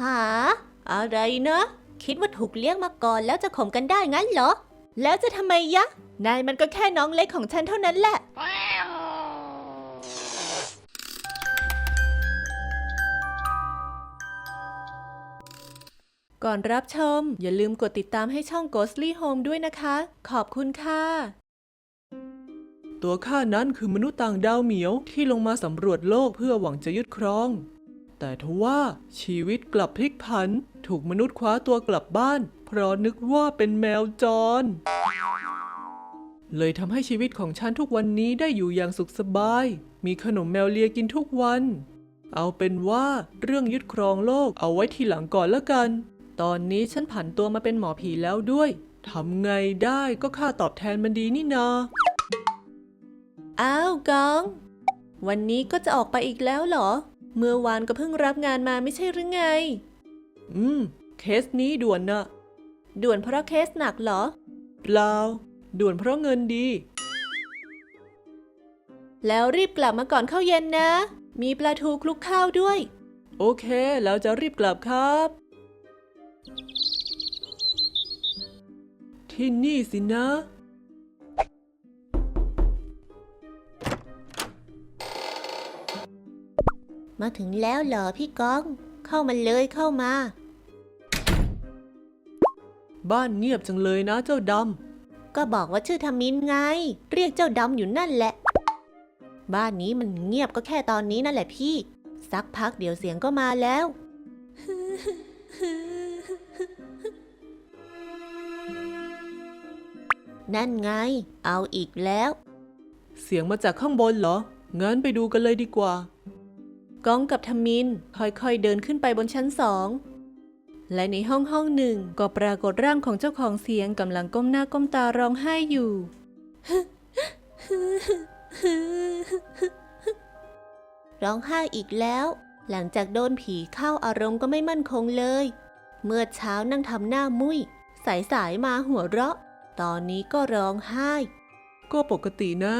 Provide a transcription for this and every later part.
หา อะไรนะ คิดว่าถูกเลี้ยงมาก่อนแล้วจะข่มกันได้งั้นเหรอ แล้วจะทำไมยะ นายมันก็แค่น้องเล็กของฉันเท่านั้นแหละ ก่อนรับชม อย่าลืมกดติดตามให้ช่อง Ghostly Home ด้วยนะคะ ขอบคุณค่ะ ตัวข้านั้นคือมนุษย์ต่างดาวเหมียวที่ลงมาสำรวจโลกเพื่อหวังจะยึดครอง แต่ทว่าชีวิตกลับพลิกผัน ถูกมนุษย์คว้าตัวกลับบ้าน เพราะนึกว่าเป็นแมวจร เลยทำให้ชีวิตของฉันทุกวันนี้ได้อยู่อย่างสุขสบาย มีขนมแมวเลียกินทุกวัน เอาเป็นว่าเรื่องยึดครองโลกเอาไว้ทีหลังก่อนละกัน ตอนนี้ฉันผันตัวมาเป็นหมอผีแล้วด้วยทำไงได้ก็ค่าตอบแทนมันดีนี่นาอ้าวกอง วันนี้ก็จะออกไปอีกแล้วเหรอ เมื่อวานก็เพิ่งรับงานมาไม่ใช่หรือไง อืม เคสนี้ด่วนนะด่วนเพราะเคสหนักเหรอ เปล่า ด่วนเพราะเงินดี แล้วรีบกลับมาก่อนเข้าเย็นนะ มีปลาทูคลุกข้าวด้วย โอเค แล้วจะรีบกลับครับ ที่นี่สินะ มาถึงแล้วเหรอพี่ก้อง เข้ามาเลยเข้ามา บ้านเงียบจังเลยนะเจ้าดก็บอกว่าชื่อทมินไง เรียกเจ้าดำอยู่นั่นแหละ บ้านนี้มันเงียบก็แค่ตอนนี้นั่นแหละพี่ สักพักเดี๋ยวเสียงก็มาแล้ว นั่นไง เอาอีกแล้วำเสียงมาจากข้างบนเหรอ งั้นไปดูกันเลยดีกว่า ก้องกับทมินค่อยๆเดินขึ้นไปบนชั้นสองและในห้องห้องหนึ่งก็ปรากฏร่างของเจ้าของเสียงกำลังก้มหน้าก้มตาร้องไห้อยู่ ร้องไห้อีกแล้ว หลังจากโดนผีเข้าอารมณ์ก็ไม่มั่นคงเลย เมื่อเช้านั่งทำหน้ามุ้ยสายสายๆมาหัวเราะ ตอนนี้ก็ร้องไห้ ก็ปกตินะ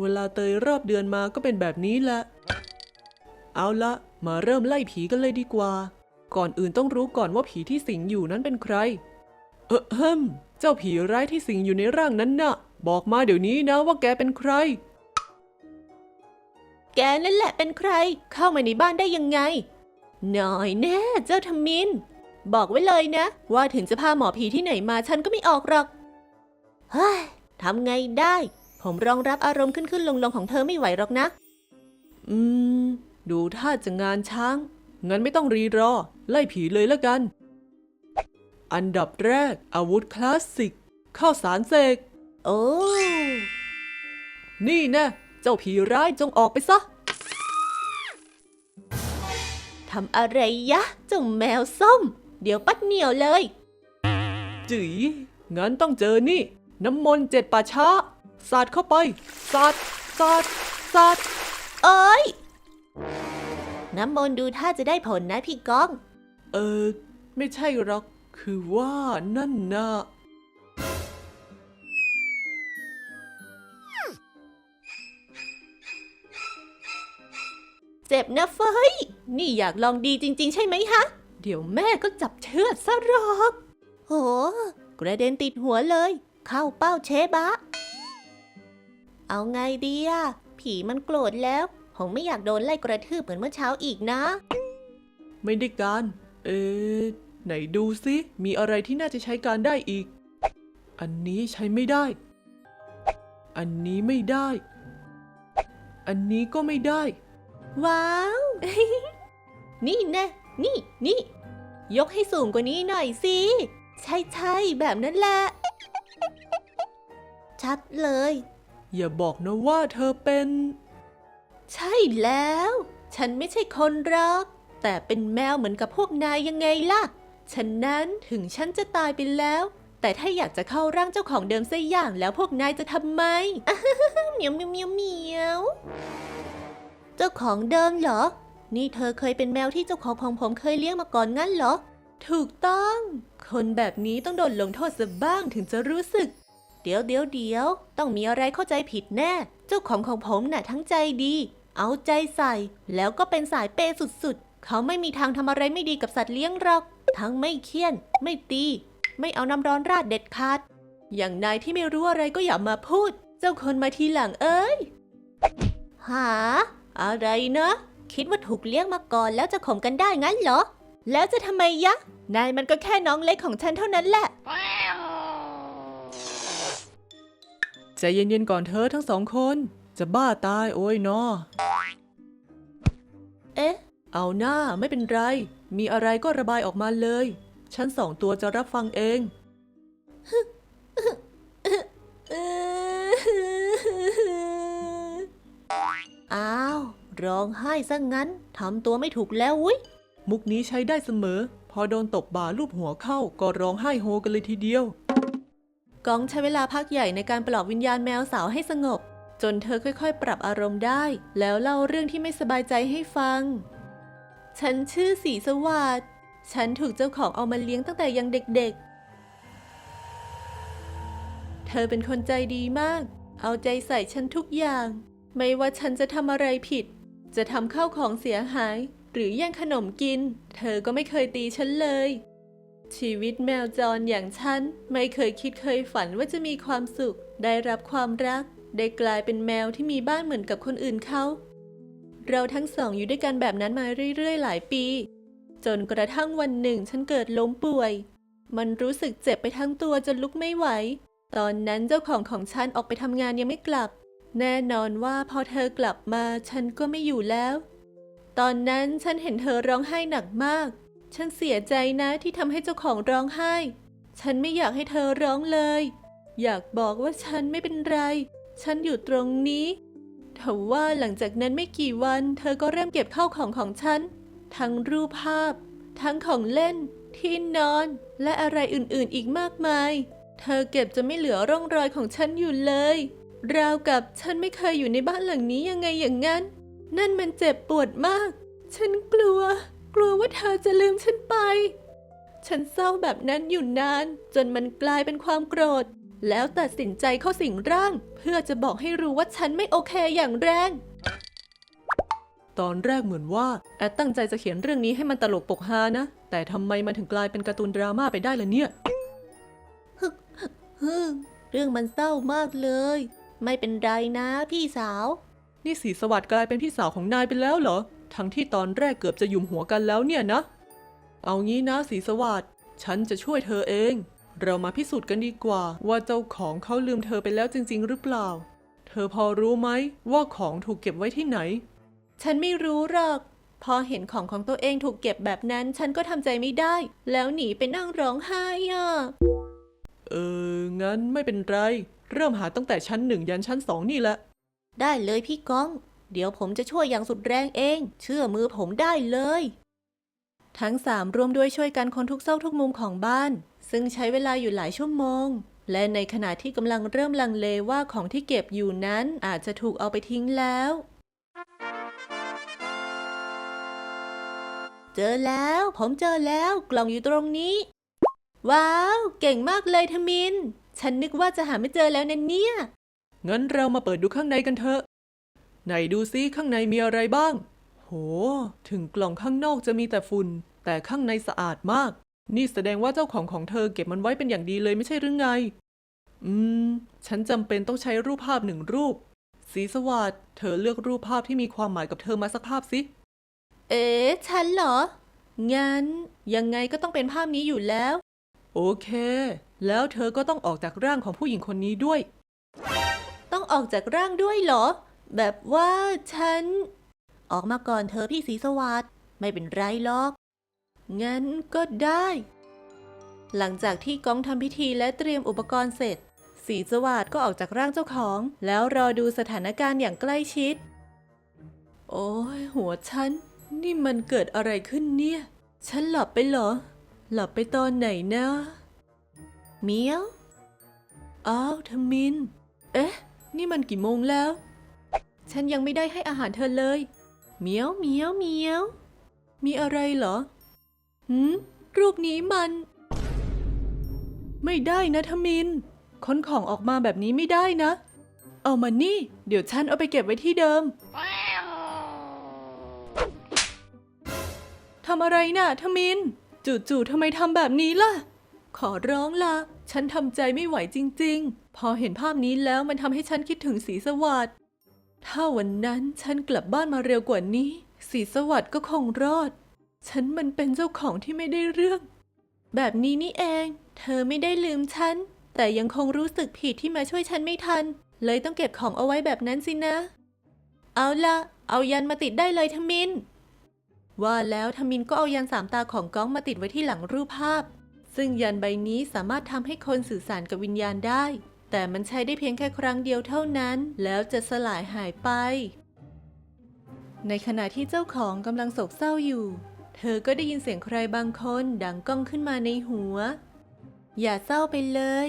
เวลาเตยรอบเดือนมาก็เป็นแบบนี้แหละ เอาละมาเริ่มไล่ผีกันเลยดีกว่า ก่อนอื่นต้องรู้ก่อนว่าผีที่สิงอยู่นั้นเป็นใคร เออเฮิมเจ้าผีร้ายที่สิงอยู่ในร่างนั้นน่ะ บอกมาเดี๋ยวนี้นะว่าแกเป็นใคร แกนั่นแหละเป็นใคร เข้ามาในบ้านได้ยังไง หน่อยแน่เจ้าทมิน บอกไว้เลยนะ ว่าถึงจะพาหมอผีที่ไหนมาฉันก็ไม่ออกหรอก เฮ้ยทำไงได้ ผมรองรับอารมณ์ขึ้นขึ้นลงลงๆของเธอไม่ไหวหรอกนะ อืม ดูท่าจะงานช้าง งั้นไม่ต้องรีรอ ไล่ผีเลยละกัน อันดับแรกอาวุธคลาสสิก ข้าวสารเสก โอ้ นี่นะ เจ้าผีร้ายจงออกไปซะ ทำอะไรยะเจ้าแมวส้ม เดี๋ยวปัดเหนียวเลย จีงั้นต้องเจอนี่ น้ำมนต์เจ็ดป่าช้า สาดเข้าไป สาด สาด สาด เอ้ย น้ำมนต์ดูท่าจะได้ผลนะพี่ก้อง เออ ไม่ใช่หรอก คือว่านั่นนะเจ็บนะเฟยนี่อยากลองดีจริง ๆ ใช่ไหมฮะ เดี๋ยวแม่ก็จับเชือดซะหรอก โห กระเด็นติดหัวเลย เข้าเป้าเชบะ เอาไงดีอะผีมันโกรธแล้ว ผมไม่อยากโดนไล่กระทืบเหมือนเมื่อเช้าอีกนะ ไม่ได้การ เอ๊ะไหนดูสิมีอะไรที่น่าจะใช้การได้อีก อันนี้ใช้ไม่ได้ อันนี้ไม่ได้ อันนี้ก็ไม่ได้ ว้าว นี่แน่นี่นี่ ยกให้สูงกว่านี้หน่อยสิ ใช่ใช่ๆแบบนั้นแหละ ชัดเลย อย่าบอกนะว่าเธอเป็น ใช่แล้ว ฉันไม่ใช่คนรอกแต่เป็นแมวเหมือนกับพวกนายยังไงล่ะ ฉะนั้นถึงฉันจะตายไปแล้ว แต่ถ้าอยากจะเข้าร่างเจ้าของเดิมสักอย่างแล้วพวกนายจะทำไมเหมียวเหมียวเหมียวเหมียวเจ้าของเดิมเหรอ นี่เธอเคยเป็นแมวที่เจ้าของของผมเคยเลี้ยงมาก่อนงั้นเหรอ ถูกต้อง คนแบบนี้ต้องโดนลงโทษสักบ้างถึงจะรู้สึก เดี๋ยวเดี๋ยวเดี๋ยว ต้องมีอะไรเข้าใจผิดแน่ เจ้าของของผมน่ะทั้งใจดี เอาใจใส่ แล้วก็เป็นสายเปย์สุดเขาไม่มีทางทำอะไรไม่ดีกับสัตว์เลี้ยงหรอก ทั้งไม่เคี่ยน ไม่ตี ไม่เอาน้ำร้อนราดเด็ดขาด อย่างนายที่ไม่รู้อะไรก็อย่ามาพูด เจ้าคนมาทีหลังเอ้ย หา อะไรนะ คิดว่าถูกเลี้ยงมาก่อนแล้วจะข่มกันได้งั้นเหรอ แล้วจะทำไมยะ นายมันก็แค่น้องเล็กของฉันเท่านั้นแหละ ใจเย็นๆก่อนเธอทั้งสองคน จะบ้าตายโอ้ยนอเอ๊ะ เอาหน้าไม่เป็นไร มีอะไรก็ระบายออกมาเลย ฉันสองตัวจะรับฟังเอง อ้าว ร้องไห้ซะงั้น ทำตัวไม่ถูกแล้วอุ้ยมุกนี้ใช้ได้เสมอ พอโดนตบบ่าลูบหัวเข้าก็ร้องไห้โฮกันเลยทีเดียว กองใช้เวลาพักใหญ่ในการปลอบวิญญาณแมวสาวให้สงบ จนเธอค่อยๆ ปรับอารมณ์ได้ แล้วเล่าเรื่องที่ไม่สบายใจให้ฟัง ฉันชื่อสีสวัสด์ฉันถูกเจ้าของเอามาเลี้ยงตั้งแต่ยังเด็กๆ เธอเป็นคนใจดีมาก เอาใจใส่ฉันทุกอย่าง ไม่ว่าฉันจะทำอะไรผิด จะทำข้าวของเสียหาย หรือแย่งขนมกิน เธอก็ไม่เคยตีฉันเลย ชีวิตแมวจรอย่างฉัน ไม่เคยคิดเคยฝันว่าจะมีความสุข ได้รับความรัก ได้กลายเป็นแมวที่มีบ้านเหมือนกับคนอื่นเขา เราทั้งสองอยู่ด้วยกันแบบนั้นมาเรื่อยๆ หลายปี จนกระทั่งวันหนึ่งฉันเกิดล้มป่วย มันรู้สึกเจ็บไปทั้งตัวจนลุกไม่ไหว ตอนนั้นเจ้าของของฉันออกไปทำงานยังไม่กลับ แน่นอนว่าพอเธอกลับมาฉันก็ไม่อยู่แล้ว ตอนนั้นฉันเห็นเธอร้องไห้หนักมาก ฉันเสียใจนะที่ทำให้เจ้าของร้องไห้ ฉันไม่อยากให้เธอร้องเลยอยากบอกว่าฉันไม่เป็นไร ฉันอยู่ตรงนี้แต่ว่าหลังจากนั้นไม่กี่วัน เธอก็เริ่มเก็บข้าวของของฉัน ทั้งรูปภาพ ทั้งของเล่น ที่นอน และอะไรอื่นๆอีกมากมาย เธอเก็บจะไม่เหลือร่องรอยของฉันอยู่เลย ราวกับฉันไม่เคยอยู่ในบ้านหลังนี้ยังไงอย่างนั้น นั่นมันเจ็บปวดมาก ฉันกลัว กลัวว่าเธอจะลืมฉันไป ฉันเศร้าแบบนั้นอยู่นาน จนมันกลายเป็นความโกรธ แล้วตัดสินใจเข้าสิงร่าง เพื่อจะบอกให้รู้ว่าฉันไม่โอเคอย่างแรง ตอนแรกเหมือนว่าแอดตั้งใจจะเขียนเรื่องนี้ให้มันตลกปกฮานะ แต่ทำไมมันถึงกลายเป็นการ์ตูนดราม่าไปได้ล่ะเนี่ยฮึมเรื่องมันเศร้ามากเลย ไม่เป็นไรนะพี่สาว นี่สีสวัสด์กลายเป็นพี่สาวของนายไปแล้วเหรอ ทั้งที่ตอนแรกเกือบจะหยุมหัวกันแล้วเนี่ยนะ เอางี้นะสีสวัสด์ฉันจะช่วยเธอเอง เรามาพิสูจน์กันดีกว่า ว่าเจ้าของเขาลืมเธอไปแล้วจริง ๆ หรือเปล่า เธอพอรู้ไหมว่าของถูกเก็บไว้ที่ไหน ฉันไม่รู้หรอก พอเห็นของของตัวเองถูกเก็บแบบนั้น ฉันก็ทำใจไม่ได้ แล้วหนีไปนั่งร้องไห้อะ เออ งั้นไม่เป็นไร เริ่มหาตั้งแต่ชั้นหนึ่งยันชั้นสองนี่แหละ ได้เลยพี่ก้อง เดี๋ยวผมจะช่วยอย่างสุดแรงเอง เชื่อมือผมได้เลย ทั้งสามร่วมด้วยช่วยกันคนทุกซอกทุกมุมของบ้าน ซึ่งใช้เวลาอยู่หลายชั่วโมง และในขณะที่กำลังเริ่มลังเลว่าของที่เก็บอยู่นั้นอาจจะถูกเอาไปทิ้งแล้ว เจอแล้ว ผมเจอแล้วกล่องอยู่ตรงนี้ ว้าว เก่งมากเลยทมิน ฉันนึกว่าจะหาไม่เจอแล้วนะเนี่ย งั้นเรามาเปิดดูข้างในกันเถอะ ไหนดูซิข้างในมีอะไรบ้าง โห ถึงกล่องข้างนอกจะมีแต่ฝุ่น แต่ข้างในสะอาดมาก นี่แสดงว่าเจ้าของของเธอเก็บมันไว้เป็นอย่างดีเลยไม่ใช่หรือไง อืม ฉันจำเป็นต้องใช้รูปภาพหนึ่งรูป สีสวัสดเธอเลือกรูปภาพที่มีความหมายกับเธอมาสักภาพสิ เอ๊ะฉันเหรอ งั้น ยังไงก็ต้องเป็นภาพนี้อยู่แล้ว โอเค แล้วเธอก็ต้องออกจากร่างของผู้หญิงคนนี้ด้วย ต้องออกจากร่างด้วยเหรอ แบบว่าฉัน ออกมาก่อนเธอพี่สีสวัสดไม่เป็นไรหรอก งั้นก็ได้ หลังจากที่ก้องทำพิธีและเตรียมอุปกรณ์เสร็จ สีสวัสดก็ออกจากร่างเจ้าของ แล้วรอดูสถานการณ์อย่างใกล้ชิด โอ้ยหัวฉัน นี่มันเกิดอะไรขึ้นเนี่ย ฉันหลับไปเหรอ หลับไปตอนไหนนะเมียวอ้าวทมิน เอ๊ะ นี่มันกี่โมงแล้ว ฉันยังไม่ได้ให้อาหารเธอเลย เมียวเมียวเมียว มีอะไรเหรอ หืมรูปนี้มัน ไม่ได้นะทมิน ค้นของออกมาแบบนี้ไม่ได้นะ เอามานี่ เดี๋ยวฉันเอาไปเก็บไว้ที่เดิม ทำอะไรน่ะทมิน จู่ๆทำไมทำแบบนี้ล่ะ ขอร้องละฉันทำใจไม่ไหวจริง ๆ พอเห็นภาพนี้แล้วมันทำให้ฉันคิดถึงสีสวัสดถ้าวันนั้นฉันกลับบ้านมาเร็วกว่านี้ สีสวัสดก็คงรอด ฉันมันเป็นเจ้าของที่ไม่ได้เรื่อง แบบนี้นี่เอง เธอไม่ได้ลืมฉัน แต่ยังคงรู้สึกผิดที่มาช่วยฉันไม่ทัน เลยต้องเก็บของเอาไว้แบบนั้นสินะ เอาละเอายันมาติดได้เลยทมิน ว่าแล้วทมินก็เอายันสามตาของก้องมาติดไว้ที่หลังรูปภาพ ซึ่งยันใบนี้สามารถทำให้คนสื่อสารกับวิญญาณได้ แต่มันใช้ได้เพียงแค่ครั้งเดียวเท่านั้น แล้วจะสลายหายไป ในขณะที่เจ้าของกำลังโศกเศร้าอยู่ เธอก็ได้ยินเสียงใครบางคนดังก้องขึ้นมาในหัว อย่าเศร้าไปเลย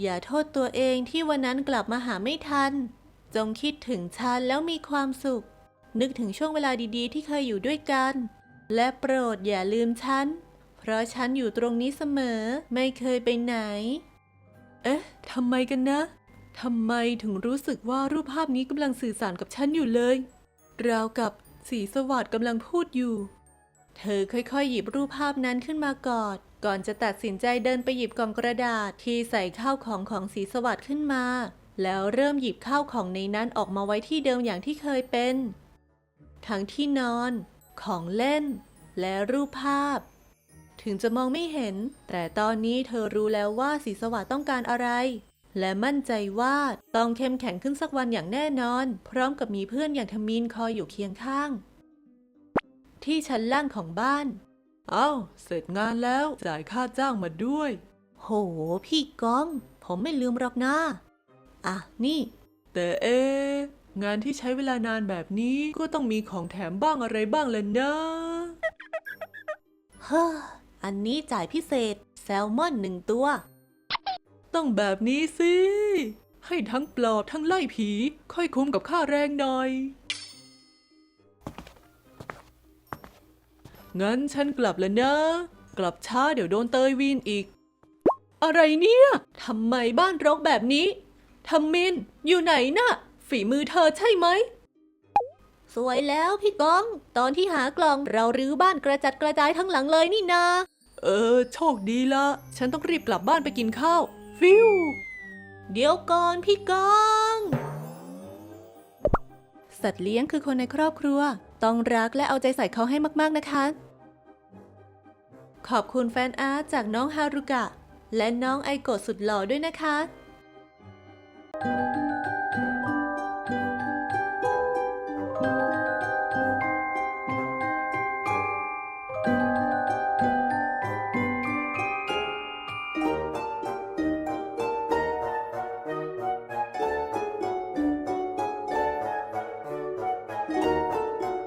อย่าโทษตัวเองที่วันนั้นกลับมาหาไม่ทัน จงคิดถึงฉันแล้วมีความสุข นึกถึงช่วงเวลาดีๆ ที่เคยอยู่ด้วยกัน และโปรดอย่าลืมฉัน เพราะฉันอยู่ตรงนี้เสมอ ไม่เคยไปไหน เอ๊ะทำไมกันนะทำไมถึงรู้สึกว่ารูปภาพนี้กำลังสื่อสารกับฉันอยู่เลย ราวกับ สีสวัสดกำลังพูดอยู่ เธอค่อยๆ หยิบรูปภาพนั้นขึ้นมากอด ก่อนจะตัดสินใจเดินไปหยิบกล่องกระดาษที่ใส่ข้าวของของสีสวัสดขึ้นมา แล้วเริ่มหยิบข้าวของในนั้นออกมาไว้ที่เดิมอย่างที่เคยเป็น ทั้งที่นอน ของเล่น และรูปภาพ ถึงจะมองไม่เห็น แต่ตอนนี้เธอรู้แล้วว่าสีสวัสดต้องการอะไร และมั่นใจว่าต้องเข้มแข็งขึ้นสักวันอย่างแน่นอน พร้อมกับมีเพื่อนอย่างทมินคอยอยู่เคียงข้าง ที่ชั้นล่างของบ้าน เอ้า เสร็จงานแล้วจ่ายค่าจ้างมาด้วย โห พี่ก้อง ผมไม่ลืมหรอกนะ อะ นี่ แต่เอะงานที่ใช้เวลานานแบบนี้ก็ต้องมีของแถมบ้างอะไรบ้างเลยนะเฮ้ออันนี้จ่ายพิเศษ แซลมอนหนึ่งตัว ต้องแบบนี้สิ ให้ทั้งปลอบทั้งไล่ผี ค่อยคุ้มกับค่าแรงหน่อย งั้นฉันกลับแล้วนะ กลับช้าเดี๋ยวโดนเตยวีนอีก อะไรเนี่ยทำไมบ้านรกแบบนี้ทำมิน อยู่ไหนน่ะ ฝีมือเธอใช่ไหม สวยแล้วพี่ก้อง ตอนที่หากล่องเรารื้อบ้านกระจัดกระจายทั้งหลังเลยนี่นา เออ โชคดีละ ฉันต้องรีบกลับบ้านไปกินข้าว ฟิว เดี๋ยวก่อนพี่ก้อง สัตว์เลี้ยงคือคนในครอบครัว ต้องรักและเอาใจใส่เขาให้มากๆนะคะ ขอบคุณแฟนอาร์ตจากน้องฮารุกะ และน้องไอโกะสุดหล่อด้วยนะคะ